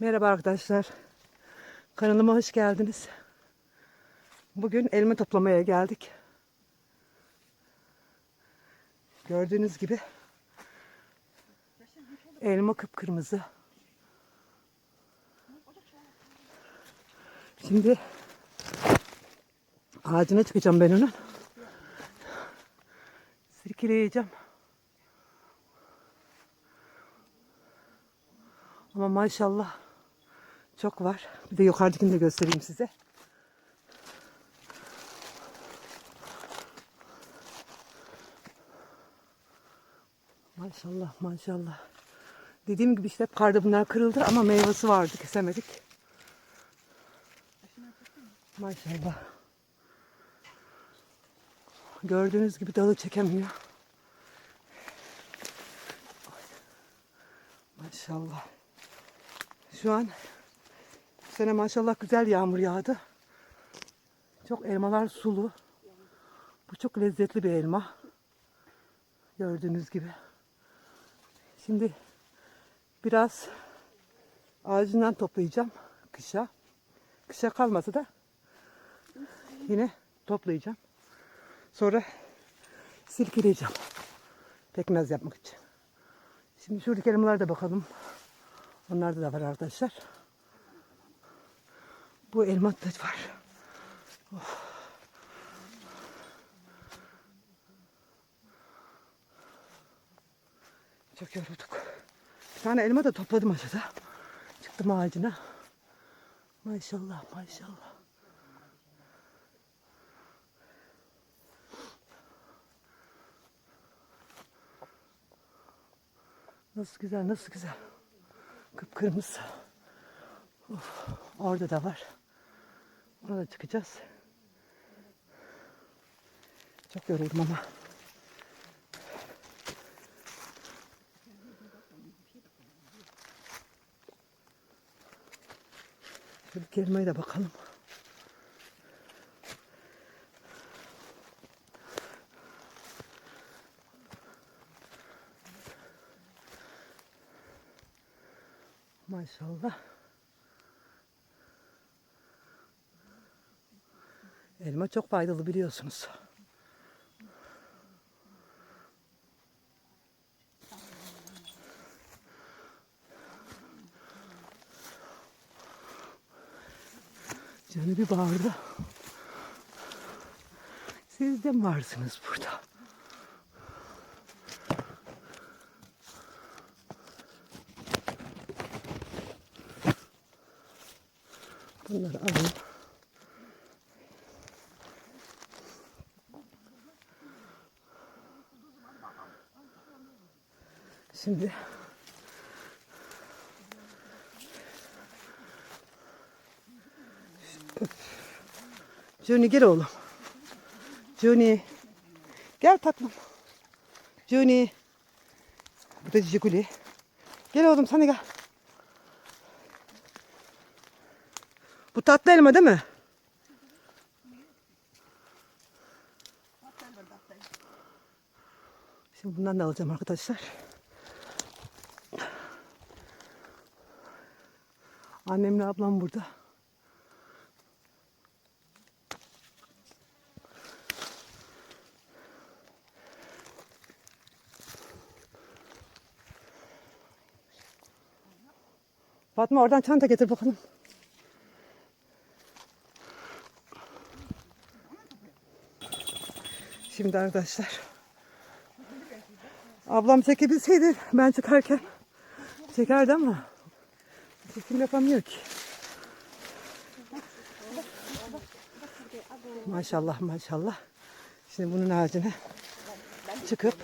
Merhaba arkadaşlar. Kanalıma hoş geldiniz. Bugün elma toplamaya geldik. Gördüğünüz gibi elma kıpkırmızı. Şimdi ağacına çıkacağım ben onun. Sirkeleyeceğim. Ama maşallah çok var. Bir de yukarıdakini de göstereyim size. Maşallah maşallah. Dediğim gibi işte karda bunlar kırıldı ama meyvesi vardı kesemedik. Maşallah. Gördüğünüz gibi dalı çekemiyor. Maşallah. Şu an bu sene maşallah güzel yağmur yağdı. Çok elmalar sulu. Bu çok lezzetli bir elma. Gördüğünüz gibi. Şimdi biraz ağacından toplayacağım kışa. Kışa kalmasa da yine toplayacağım. Sonra silkeleyeceğim. Pekmez yapmak için. Şimdi şuradaki elmalara da bakalım. Onlarda da var arkadaşlar. Bu elma da var. Of. Çok yorulduk. Bir tane elma da topladım aşağıda. Çıktım ağacına. Maşallah maşallah. Nasıl güzel, nasıl güzel. Kıpkırmızı. Of, orada da var. Ona da çıkacağız. Çok yoruldum ama. Şöyle kelimeye de bakalım. Maşallah. Elma çok faydalı biliyorsunuz. Canı bir bağırdı. Siz de mi varsınız burada? Bunları alayım. Şimdi Johnny gel oğlum. Johnny. Gel tatlım. Johnny. Bu da Ciculi. Gel oğlum sana gel. Bu tatlı elma değil mi? Şimdi bundan da alacağım arkadaşlar. Annemle ablam burada. Fatma oradan çanta getir bakalım. Şimdi arkadaşlar. Ablam çekebilseydi ben çıkarken çekerdi ama çekim yapamıyor ki. Maşallah maşallah. Şimdi bunun ağacına çıkıp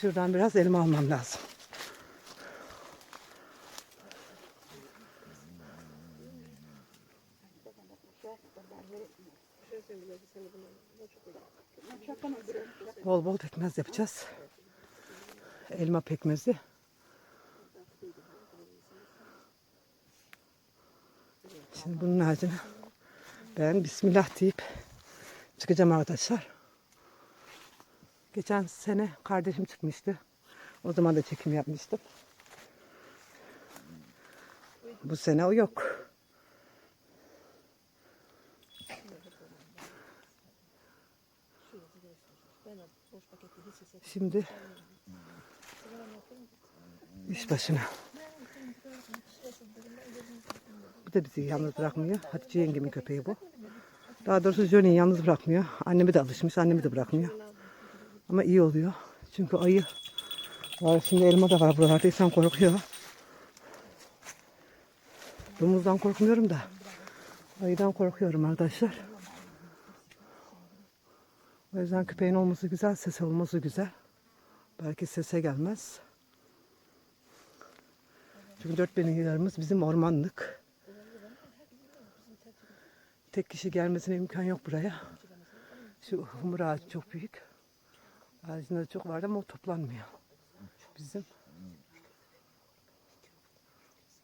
şuradan biraz elma almam lazım. Bol bol pekmez yapacağız. Elma pekmezi. Şimdi bunun ağacına ben Bismillah deyip çıkacağım arkadaşlar. Geçen sene kardeşim çıkmıştı. O zaman da çekim yapmıştım. Bu sene o yok. Şimdi iş başına. Bu da bizi yalnız bırakmıyor. Hatice yengemin köpeği bu. Daha doğrusu Johnny'yi yalnız bırakmıyor. Annemi de alışmış. Annemi de bırakmıyor. Ama iyi oluyor. Çünkü ayı var. Şimdi elma da var buralarda. İnsan korkuyor. Domuzdan korkmuyorum da. Ayıdan korkuyorum arkadaşlar. O yüzden köpeğin olması güzel, sesi olması güzel. Belki sese gelmez. Çünkü dört benim yerimiz bizim ormanlık. Tek kişi gelmesine imkan yok buraya. Şu humur ağacı çok büyük. Ağacında da çok vardı ama o toplanmıyor. Bizim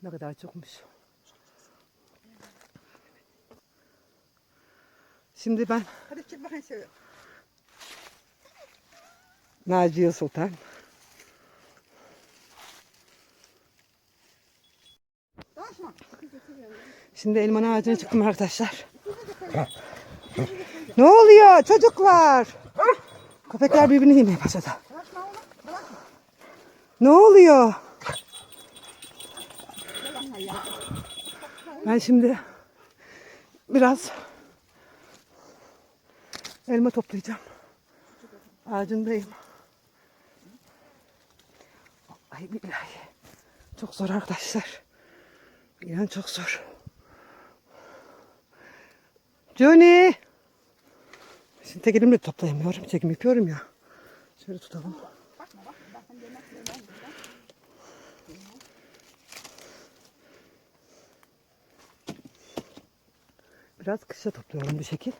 ne kadar çokmuş. Şimdi ben Hadi çık bakayım. Naciye Sultan. Şimdi elmanın ağacına çıktım arkadaşlar. ne oluyor çocuklar? Köpekler birbirini yemeye başladı. Ne oluyor? Ben şimdi biraz elma toplayacağım. Ağacındayım. Ay billahi. Çok zor arkadaşlar. İnan çok zor. Johnny. Şimdi tek elimle toplayamıyorum. Çekim yapıyorum ya. Şöyle tutalım. Biraz kışa topluyorum bu şekil.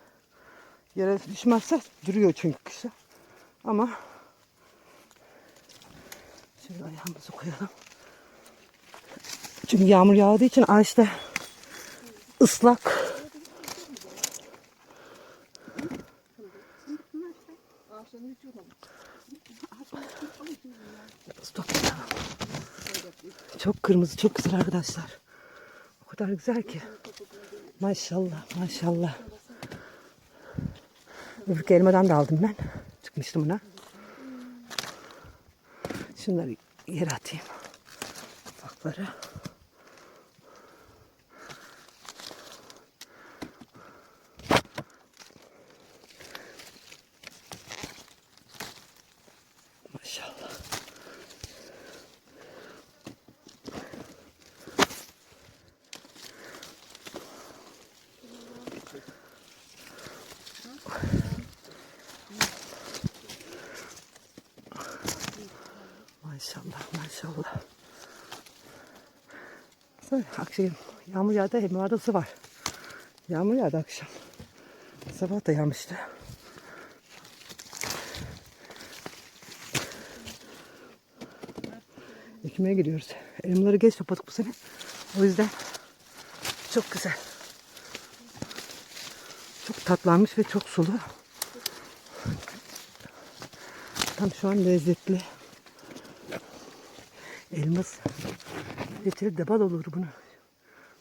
Yere düşmezse duruyor çünkü kışa. Ama şöyle ayağımızı koyalım. Çünkü yağmur yağdığı için ağaçta ıslak. Toplayalım. Çok kırmızı, çok güzel arkadaşlar. O kadar güzel ki. Maşallah, maşallah. Öbür elmadan da aldım ben. Çıkmıştım buna. Şunları yere atayım. Ufakları. Maşallah. Sonra akşam yağmur yağdı, hem orada su var. Yağmur yağdı akşam. Sabah da yağmıştı. Ekmeğe gidiyoruz. Elmaları geç topladık bu sene. O yüzden çok güzel. Çok tatlanmış ve çok sulu. Tam şu an lezzetli. Elmas getirir de bal olur bunu.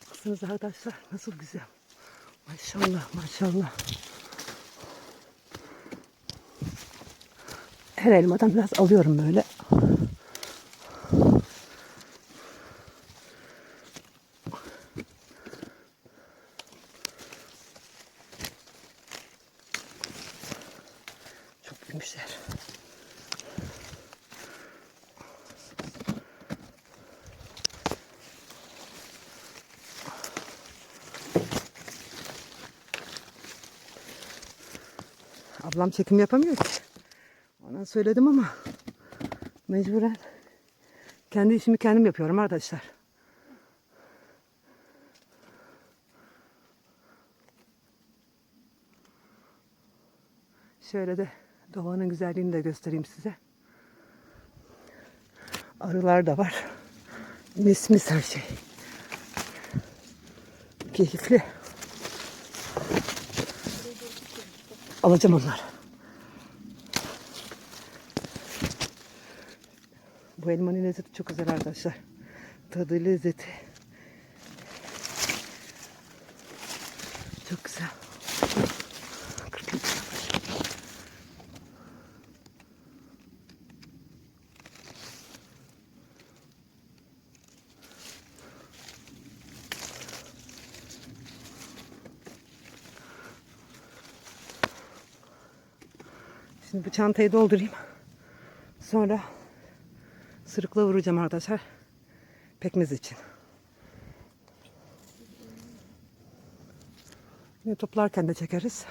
Baksanıza arkadaşlar nasıl güzel. Maşallah maşallah. Her elmadan biraz alıyorum böyle. Çok büyümüşler. Ablam çekim yapamıyor ki. Ona söyledim ama mecburen kendi işimi kendim yapıyorum arkadaşlar. Şöyle de doğanın güzelliğini de göstereyim size. Arılar da var. Mis mis her şey. Keyifli. Alacağım onları. Bu elmanın lezzeti çok güzel arkadaşlar. Tadı lezzeti. Çok güzel. Şimdi bu çantayı doldurayım. Sonra sırıkla vuracağım arkadaşlar. Pekmez için. Yine toplarken de çekeriz.